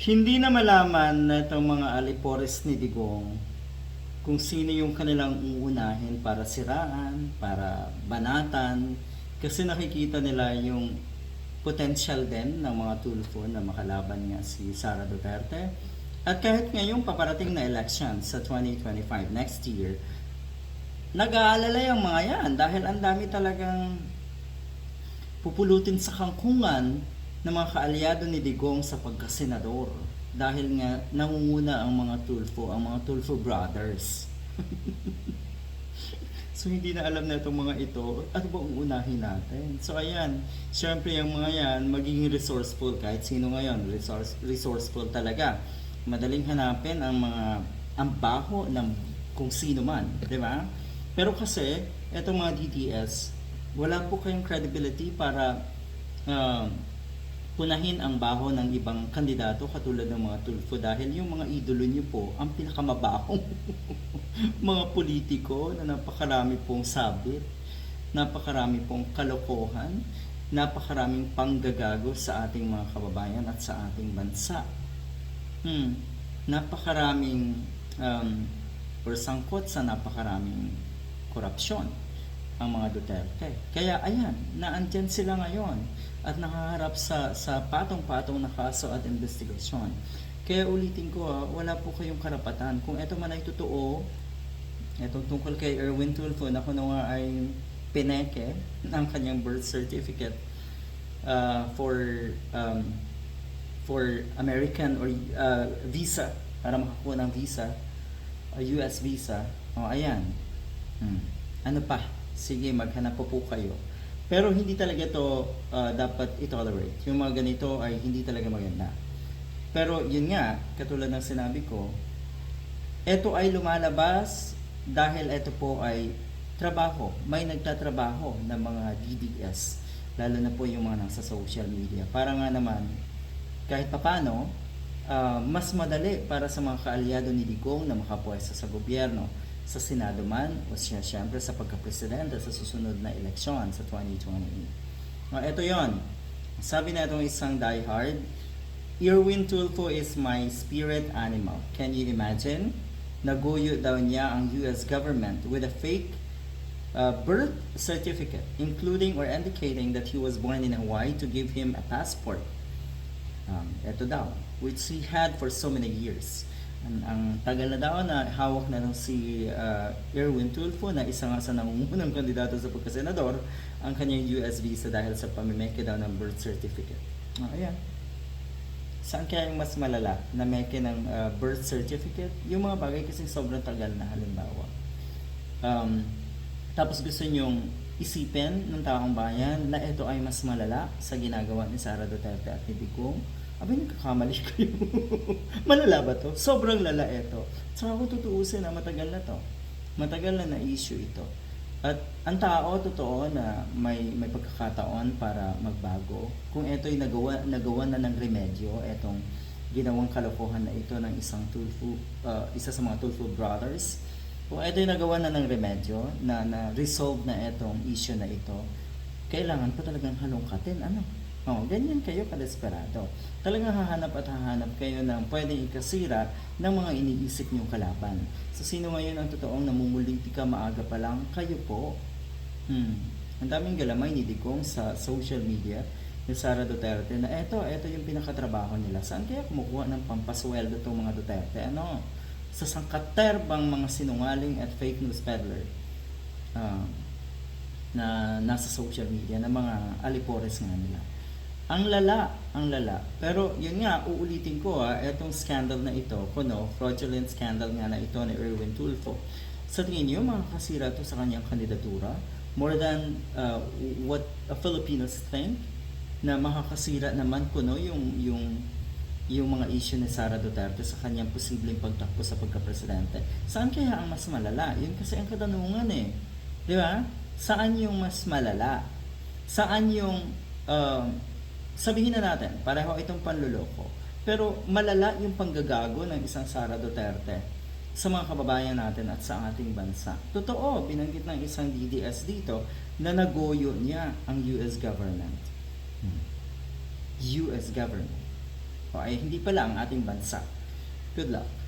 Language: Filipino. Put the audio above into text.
Hindi na malaman na itong mga alipores ni Digong kung sino yung kanilang uunahin para siraan, para banatan, kasi nakikita nila yung potential din ng mga tulfo na makalaban nga si Sara Duterte. At kahit ngayong paparating na election sa 2025, next year, nag-aalala yung mga yan dahil ang dami talagang pupulutin sa kangkungan ng mga kaalyado ni Digong sa pagkasenador dahil nga nangunguna ang mga Tulfo, ang mga Tulfo brothers. so hindi na alam na itong mga ito, ano ba ang unahin natin? So ayan, syempre yung mga yan, magiging resourceful kahit sino ngayon, resource, resourceful talaga. Madaling hanapin ang mga ang baho ng kung sino man, di ba? Pero kasi, etong mga DTS, wala po kayong credibility para um, punahin ang baho ng ibang kandidato katulad ng mga tulfo dahil yung mga idolo niyo po ang pinakamabahong mga politiko na napakarami pong sabit, napakarami pong kalokohan, napakaraming panggagago sa ating mga kababayan at sa ating bansa. Hmm, napakaraming um, or sangkot sa napakaraming korupsyon ang mga Duterte. Kaya ayan, naandyan sila ngayon at nakaharap sa, sa patong-patong na kaso at investigasyon. Kaya ulitin ko, ah, wala po kayong karapatan. Kung ito man ay totoo, ito tungkol kay Erwin Tulfo na kuno nga ay pineke ng kanyang birth certificate uh, for um, for American or uh, visa para makakuha ng visa, a US visa. O ayan. Hmm. Ano pa? Sige, maghanap po po kayo. Pero hindi talaga ito uh, dapat i-tolerate. Yung mga ganito ay hindi talaga maganda. Pero yun nga, katulad ng sinabi ko, ito ay lumalabas dahil ito po ay trabaho. May nagtatrabaho ng mga DDS, lalo na po yung mga nasa social media. Para nga naman, kahit papano, uh, mas madali para sa mga kaalyado ni Digong na makapwesto sa gobyerno sa Senado man o siya siyempre sa pagkapresidente sa susunod na eleksyon sa 2028. Uh, ito yon. Sabi na itong isang diehard, Irwin Tulfo is my spirit animal. Can you imagine? Naguyo daw niya ang US government with a fake uh, birth certificate, including or indicating that he was born in Hawaii to give him a passport. Um, ito daw, which he had for so many years. Ang, ang tagal na daw na hawak na ng si uh, Erwin Tulfo na isa nga sa nangungunang kandidato sa pagkasenador ang kanyang US visa dahil sa pamimeke daw ng birth certificate. Ah, ayan. Saan kaya yung mas malala na meke ng uh, birth certificate? Yung mga bagay kasi sobrang tagal na halimbawa. Um, tapos gusto nyong isipin ng taong bayan na ito ay mas malala sa ginagawa ni Sara Duterte at ni Digong. Abay, nagkakamali kayo. malala ba to? Sobrang lala ito. Saka kung tutuusin na matagal na to. Matagal na na-issue ito. At ang tao, totoo na may, may pagkakataon para magbago. Kung ito'y nagawa, nagawa na ng remedyo, etong ginawang kalokohan na ito ng isang Tulfu, uh, isa sa mga Tulfu brothers, kung ito'y nagawa na ng remedyo, na, na resolve na itong issue na ito, kailangan pa talagang halongkatin. Ano? Oh, ganyan kayo kadesperado. Talagang hahanap at hahanap kayo ng pwedeng ikasira ng mga iniisip niyong kalaban. So, sino ngayon ang totoong namumulitika maaga pa lang? Kayo po. Hmm. Ang daming galamay ni Digong sa social media ni Sara Duterte na eto, eto yung pinakatrabaho nila. Saan kaya kumukuha ng pampasweldo itong mga Duterte? Ano? Sa sangkaterbang mga sinungaling at fake news peddler uh, na nasa social media na mga alipores nga nila. Ang lala, ang lala. Pero yun nga, uulitin ko ah, etong scandal na ito, kuno, fraudulent scandal nga na ito ni Erwin Tulfo. Sa tingin niyo, makakasira to sa kanyang kandidatura? More than uh, what a Filipinos think? Na makakasira naman kuno yung, yung, yung mga issue ni Sara Duterte sa kanyang posibleng pagtakbo sa pagkapresidente. Saan kaya ang mas malala? Yun kasi ang katanungan eh. Di ba? Saan yung mas malala? Saan yung um, sabihin na natin, pareho itong panluloko. Pero malala yung panggagago ng isang Sara Duterte sa mga kababayan natin at sa ating bansa. Totoo, binanggit ng isang DDS dito na nagoyo niya ang US government. US government. o ay hindi pala ang ating bansa. Good luck.